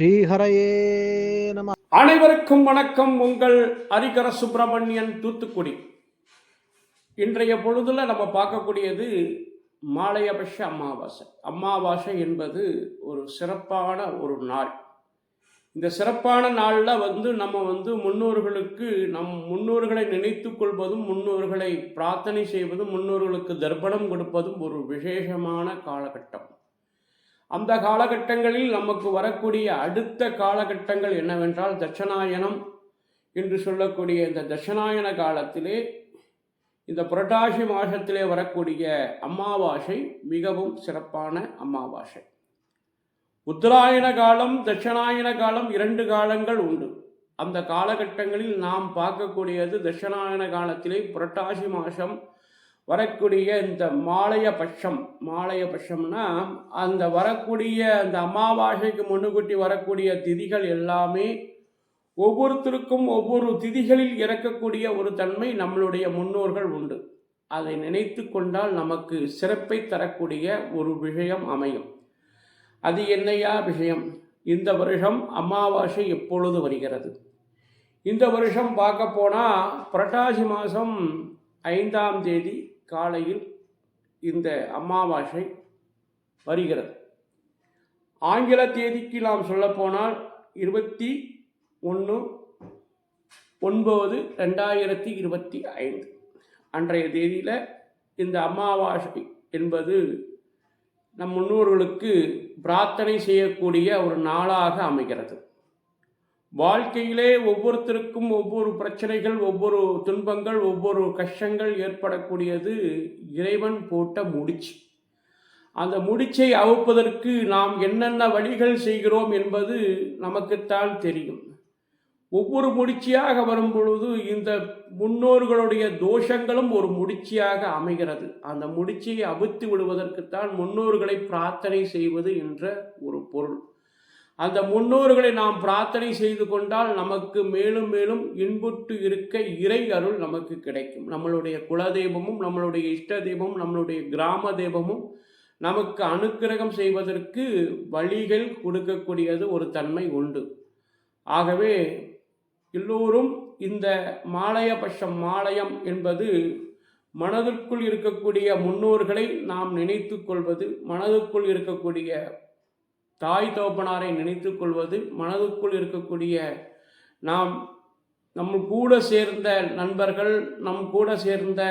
ஸ்ரீஹரையே நம அனைவருக்கும் வணக்கம். உங்கள் அரிகர சுப்பிரமணியன் தூத்துக்குடி. இன்றைய பொழுதுல நம்ம பார்க்கக்கூடியது மாலையபட்ச அமாவாசை. அமாவாசை என்பது ஒரு சிறப்பான ஒரு நாள். இந்த சிறப்பான நாளில் வந்து நம்ம வந்து முன்னோர்களுக்கு நம் முன்னோர்களை நினைத்து கொள்வதும் முன்னோர்களை பிரார்த்தனை செய்வதும் முன்னோர்களுக்கு தர்ப்பணம் கொடுப்பதும் ஒரு விசேஷமான காலகட்டம். அந்த காலகட்டங்களில் நமக்கு வரக்கூடிய அடுத்த காலகட்டங்கள் என்னவென்றால் தட்சணாயனம் என்று சொல்லக்கூடிய இந்த தட்சணாயன காலத்திலே இந்த புரட்டாசி மாதத்திலே வரக்கூடிய அமாவாசை மிகவும் சிறப்பான அமாவாசை. உத்தராயண காலம் தட்சணாயன காலம் இரண்டு காலங்கள் உண்டு. அந்த காலகட்டங்களில் நாம் பார்க்கக்கூடியது தட்சணாயன காலத்திலே புரட்டாசி மாதம் வரக்கூடிய இந்த மாலைய பட்சம் மாலைய பட்சம்னா அந்த வரக்கூடிய அந்த அமாவாசைக்கு முன்னுக்கூட்டி வரக்கூடிய திதிகள் எல்லாமே ஒவ்வொருத்தருக்கும் ஒவ்வொரு திதிகளில் இறக்கக்கூடிய ஒரு தன்மை நம்மளுடைய முன்னோர்கள் உண்டு. அதை நினைத்து கொண்டால் நமக்கு சிறப்பை தரக்கூடிய ஒரு விஷயம் அமையும். அது என்னையா விஷயம்? இந்த வருஷம் அமாவாசை எப்பொழுது வருகிறது? இந்த வருஷம் பார்க்க போனால் புரட்டாசி மாதம் ஐந்தாம் தேதி காலையில் இந்த அமாவாசை வருகிறது. ஆங்கில தேதிக்கு நாம் சொல்லப்போனால் இருபத்தி ஒன்று ஒன்பது ரெண்டாயிரத்தி இருபத்தி ஐந்து. அன்றைய தேதியில் இந்த அமாவாசை என்பது நம் முன்னோர்களுக்கு பிரார்த்தனை செய்யக்கூடிய ஒரு நாளாக அமைகிறது. வாழ்க்கையிலே ஒவ்வொருத்தருக்கும் ஒவ்வொரு பிரச்சனைகள் ஒவ்வொரு துன்பங்கள் ஒவ்வொரு கஷ்டங்கள் ஏற்படக்கூடியது இறைவன் போட்ட முடிச்சு. அந்த முடிச்சை அவுப்பதற்கு நாம் என்னென்ன வழிகள் செய்கிறோம் என்பது நமக்குத்தான் தெரியும். ஒவ்வொரு முடிச்சியாக வரும் பொழுது இந்த முன்னோர்களுடைய தோஷங்களும் ஒரு முடிச்சியாக அமைகிறது. அந்த முடிச்சியை அவித்து விடுவதற்குத்தான் முன்னோர்களை பிரார்த்தனை செய்வது என்ற ஒரு பொருள். அந்த முன்னோர்களை நாம் பிரார்த்தனை செய்து கொண்டால் நமக்கு மேலும் மேலும் இன்புற்று இருக்க இறை அருள் நமக்கு கிடைக்கும். நம்மளுடைய குலதெய்வமும் நம்மளுடைய இஷ்ட தெய்வமும் நம்மளுடைய கிராம தெய்வமும் நமக்கு அனுக்கிரகம் செய்வதற்கு வழிகள் கொடுக்கக்கூடியது ஒரு தன்மை உண்டு. ஆகவே எல்லோரும் இந்த மாலயபட்சம் மாலயம் என்பது மனதிற்குள் இருக்கக்கூடிய முன்னோர்களை நாம் நினைத்து கொள்வது மனதுக்குள் இருக்கக்கூடிய தாய் தோப்பனாரை நினைத்து கொள்வது மனதுக்குள் இருக்கக்கூடிய நாம் நம்ம கூட சேர்ந்த நண்பர்கள் நம் கூட சேர்ந்த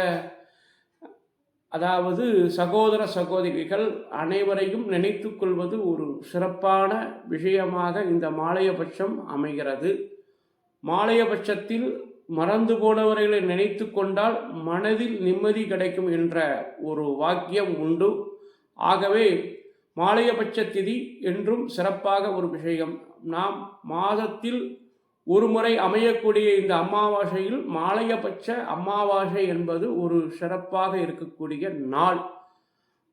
அதாவது சகோதர சகோதரிகள் அனைவரையும் நினைத்து கொள்வது ஒரு சிறப்பான விஷயமாக இந்த மாலையபட்சம் அமைகிறது. மாலையபட்சத்தில் மறந்து போனவர்களை நினைத்து கொண்டால் மனதில் நிம்மதி கிடைக்கும் என்ற ஒரு வாக்கியம் உண்டு. ஆகவே மாலையபட்ச திதி என்றும் சிறப்பாக ஒரு விஷயம். நாம் மாதத்தில் ஒரு முறை அமையக்கூடிய இந்த அமாவாசையில் மாலையபட்ச அமாவாசை என்பது ஒரு சிறப்பாக இருக்கக்கூடிய நாள்.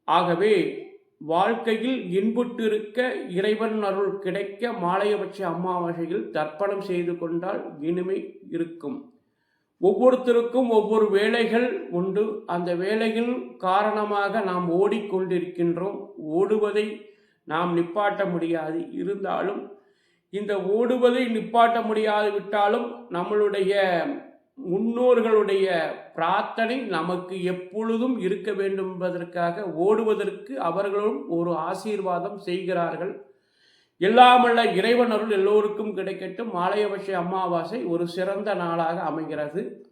ஆகவே வாழ்க்கையில் இன்புற்றிருக்க இறைவன் அருள் கிடைக்க மாலையபட்ச அமாவாசையில் தர்ப்பணம் செய்து கொண்டால் இனிமை இருக்கும். ஒவ்வொருத்தருக்கும் ஒவ்வொரு வேலைகள் உண்டு. அந்த வேலைகள் காரணமாக நாம் ஓடிக்கொண்டிருக்கின்றோம். ஓடுவதை நாம் நிப்பாட்ட முடியாது. இருந்தாலும் இந்த ஓடுவதை நிப்பாட்ட முடியாது விட்டாலும் நம்மளுடைய முன்னோர்களுடைய பிரார்த்தனை நமக்கு எப்பொழுதும் இருக்க வேண்டும் என்பதற்காக ஓடுவதற்கு அவர்களும் ஒரு ஆசீர்வாதம் செய்கிறார்கள். எல்லாமல்ல இறைவன் அருள் எல்லோருக்கும் கிடைக்கட்டும். மாலையபட்ச அமாவாசை ஒரு சிறந்த நாளாக அமைகிறது.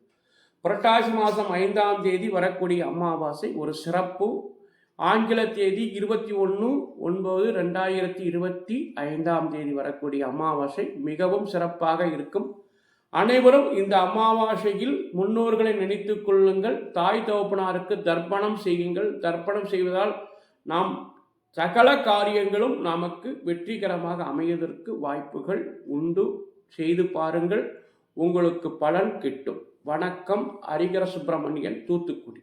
புரட்டாசி மாதம் ஐந்தாம் தேதி வரக்கூடிய அமாவாசை ஒரு சிறப்பு. ஆங்கில தேதி இருபத்தி ஒன்று ஒன்பது ரெண்டாயிரத்தி இருபத்தி ஐந்தாம் தேதி வரக்கூடிய அமாவாசை மிகவும் சிறப்பாக இருக்கும். அனைவரும் இந்த அமாவாசையில் முன்னோர்களை நினைத்து கொள்ளுங்கள். தாய் தகப்பனாருக்கு தர்ப்பணம் செய்யுங்கள். தர்ப்பணம் செய்வதால் நாம் சகல காரியங்களும் நமக்கு வெற்றிகரமாக அமைவதற்கு வாய்ப்புகள் உண்டு. செய்து பாருங்கள் உங்களுக்கு பலன் கிட்டும். வணக்கம் ஹரிகர சுப்பிரமணியன் தூத்துக்குடி.